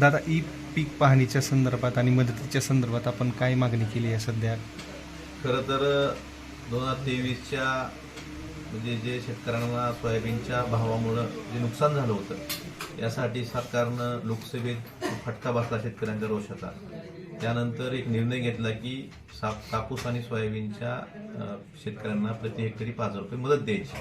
दादा ई पीक पाहणीच्या संदर्भात आणि मदतीच्या संदर्भात आपण काय मागणी केली आहे सध्या? खरं तर दोन हजार तेवीसच्या म्हणजे जे शेतकऱ्यांना सोयाबीनच्या भावामुळं जे नुकसान झालं होतं यासाठी सरकारनं लोकसभेत फटका बसला शेतकऱ्यांच्या रोषाचा. त्यानंतर एक निर्णय घेतला की सा कापूस आणि सोयाबीनच्या शेतकऱ्यांना प्रति हेक्टरी पाच हजार रुपये मदत द्यायची.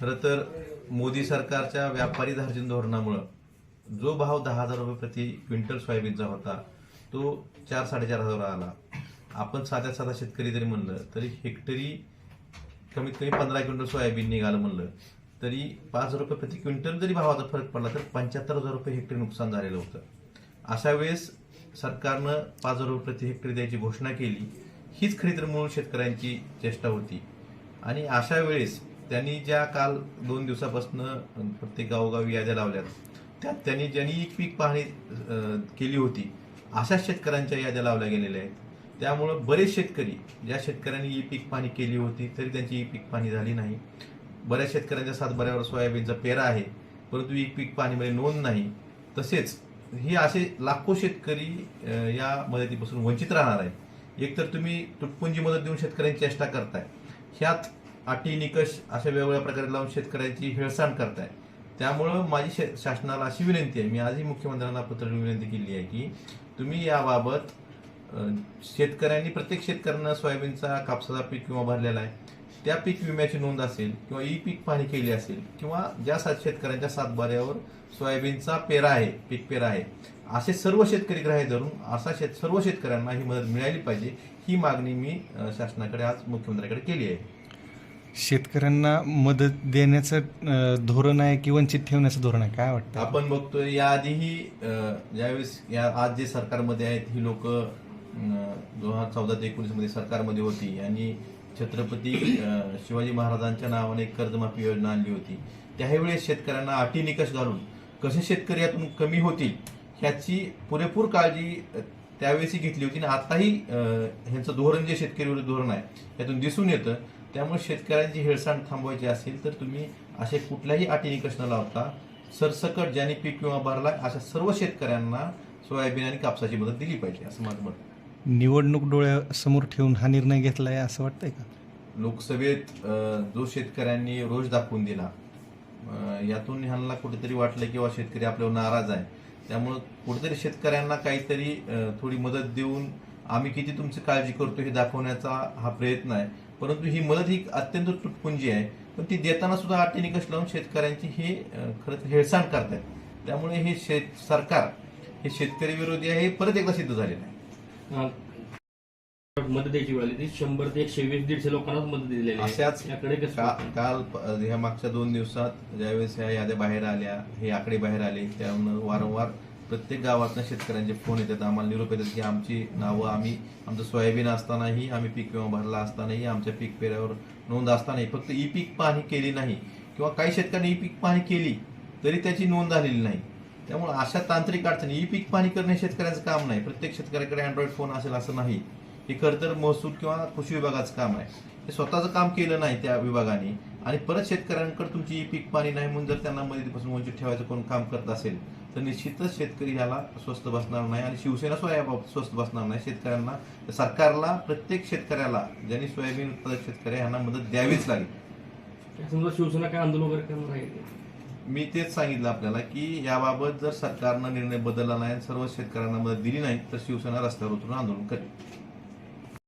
खरं तर मोदी सरकारच्या व्यापारी धार्जिन धोरणामुळं जो भाव दहा हजार रुपये प्रति क्विंटल सोयाबीनचा होता तो चार साडेचार हजार आला. आपण साध्या साधा शेतकरी जरी म्हणलं तरी हेक्टरी कमीत कमी पंधरा क्विंटल सोयाबीन निघालं म्हणलं तरी पाच रुपये प्रति क्विंटल जरी भावाचा फरक पडला तर पंच्याहत्तर हजार रुपये हेक्टरी नुकसान झालेलं होतं. अशा वेळेस सरकारनं पाच हजार रुपये प्रति हेक्टरी द्यायची घोषणा केली हीच खरी तर मूळ शेतकऱ्यांची चेष्टा होती. आणि अशा वेळेस त्यांनी ज्या काल दोन दिवसापासून प्रत्येक गावोगावी याद्या लावल्यात त्यात त्यांनी ज्यांनी एक पीक पाहणी केली होती अशा शेतकऱ्यांच्या याद्या लावल्या गेलेल्या आहेत. त्यामुळं बरेच शेतकरी ज्या शेतकऱ्यांनी ई पीक पाहणी केली होती तरी त्यांची ई पीक पाहणी झाली नाही. बऱ्याच शेतकऱ्यांच्या सातबाऱ्यावर सोयाबीनचा पेरा आहे परंतु ई पीक पाहणीमध्ये नोंद नाही. तसेच ही असे लाखो शेतकरी या मदतीपासून वंचित राहणार आहे एकतर तुम्ही तुटपुंजी मदत देऊन शेतकऱ्यांची चेष्टा करताय. ह्यात अटी निकष अशा वेगवेगळ्या प्रकारे लावून शेतकऱ्यांची हेळसांड करताय. त्यामुळं माझी शे- शासनाला अशी विनंती आहे मी आजही मुख्यमंत्र्यांना पत्र विनंती केली आहे की तुम्ही याबाबत शेतकऱ्यांनी प्रत्येक शेतकऱ्यांना सोयाबीनचा कापसाचा पीक विमा भरलेला आहे. त्या पीक विम्याची नोंद असेल किंवा ई पीक पाहणी केली असेल किंवा ज्या सात शेतकऱ्यांच्या सातबाऱ्यावर सोयाबीनचा पेरा आहे पीक पेरा आहे असे सर्व शेतकरी ग्राह्य धरून असा शेत सर्व शेतकऱ्यांना ही मदत मिळाली पाहिजे ही मागणी मी शासनाकडे आज मुख्यमंत्र्यांकडे केली आहे. शेतकऱ्यांना मदत देण्याचं धोरण आहे की वंचित ठेवण्याचं धोरण आहे? काय वाटतं? आपण बघतोय याआधीही अं, ज्यावेळेस या आज जे सरकारमध्ये आहेत ही लोक दोन हजार चौदा ते एकोणीसमध्ये सरकारमध्ये होती आणि छत्रपती शिवाजी महाराजांच्या नावाने एक कर्जमाफी योजना आणली होती. त्यावेळेस शेतकऱ्यांना अटी निकष घालून कसे शेतकरी यातून कमी होतील ह्याची पुरेपूर काळजी त्यावेळेसही घेतली होती आणि आताही ह्यांचं धोरण जे शेतकरी धोरण आहे यातून दिसून येतं. त्यामुळे शेतकऱ्यांची हेळसांड थांबवायची असेल तर तुम्ही असे कुठल्याही अटी निकष न लावता सरसकट ज्यांनी पीक विमा भरला अशा सर्व शेतकऱ्यांना सोयाबीन आणि कापसाची मदत दिली पाहिजे असं माझं मत. आहे. निवडणूक डोळ्यासमोर ठेवून हा निर्णय घेतलाय असं वाटतंय का? लोकसभेत जो शेतकऱ्यांनी रोष दाखवून दिला यातून ह्यांना कुठेतरी वाटलं की बा शेतकरी आपल्यावर नाराज आहे. त्यामुळं कुठेतरी शेतकऱ्यांना काहीतरी थोडी मदत देऊन आम्ही किती तुमची काळजी करतो हे दाखवण्याचा हा प्रयत्न आहे. परंतु ही मदत ही अत्यंत तुटपुंजी आहे. पण ती देताना सुद्धा अटी निकष लावून शेतकऱ्यांची हे अं, खरं तर हेळसांड करतायत. त्यामुळे हे शेत सरकार हे शेतकरी विरोधी आहे हे परत एकदा सिद्ध झालेलं आहे मदत द्यायची वेळ आली ती शंभर ते एकशे वीस दीडशे लोकांनाच मदत दिलेली आहे. अशाच याकडे काल ह्या मागच्या दोन दिवसात ज्यावेळेस ह्या याद्या बाहेर आल्या हे आकडे बाहेर आले त्यामुळे वारंवार प्रत्येक गावातनं शेतकऱ्यांचे फोन येतात आम्हाला निरोप येतात की आमची नावं आम्ही आमचं सोयाबीन असतानाही आम्ही पीक विमा भरला असतानाही आमच्या पीक पेऱ्यावर नोंद असतानाही फक्त ई पीक पाहणी केली नाही. किंवा काही शेतकऱ्यांनी ई पीक पाहणी केली तरी त्याची नोंद झालेली नाही. त्यामुळे अशा तांत्रिक अडचणी ई पीक पाहणी करणे शेतकऱ्यांचं काम नाही. प्रत्येक शेतकऱ्याकडे अँड्रॉइड फोन असेल असं नाही. हे खरं तर महसूल किंवा कृषी विभागाचं काम आहे. हे स्वतःचं काम केलं नाही त्या विभागाने आणि परत शेतकऱ्यांकडे तुमची पीक पाणी नाही म्हणून जर त्यांना मदतीपासून वंचित ठेवायचं कोण काम करत असेल तर निश्चितच शेतकरी ह्याला स्वस्त बसणार नाही आणि शिवसेना सुद्धा याबाबत स्वस्त बसणार नाही. शेतकऱ्यांना सरकारला प्रत्येक शेतकऱ्याला ज्यांनी सोयाबीन उत्पादक शेतकरी यांना मदत द्यावीच लागेल. समजा शिवसेना काय आंदोलन वगैरे करणार आहे? मी तेच सांगितलं आपल्याला की याबाबत जर सरकारनं निर्णय बदलला नाही सर्व शेतकऱ्यांना मदत दिली नाही तर शिवसेना रस्त्यावर उतरून आंदोलन करेल.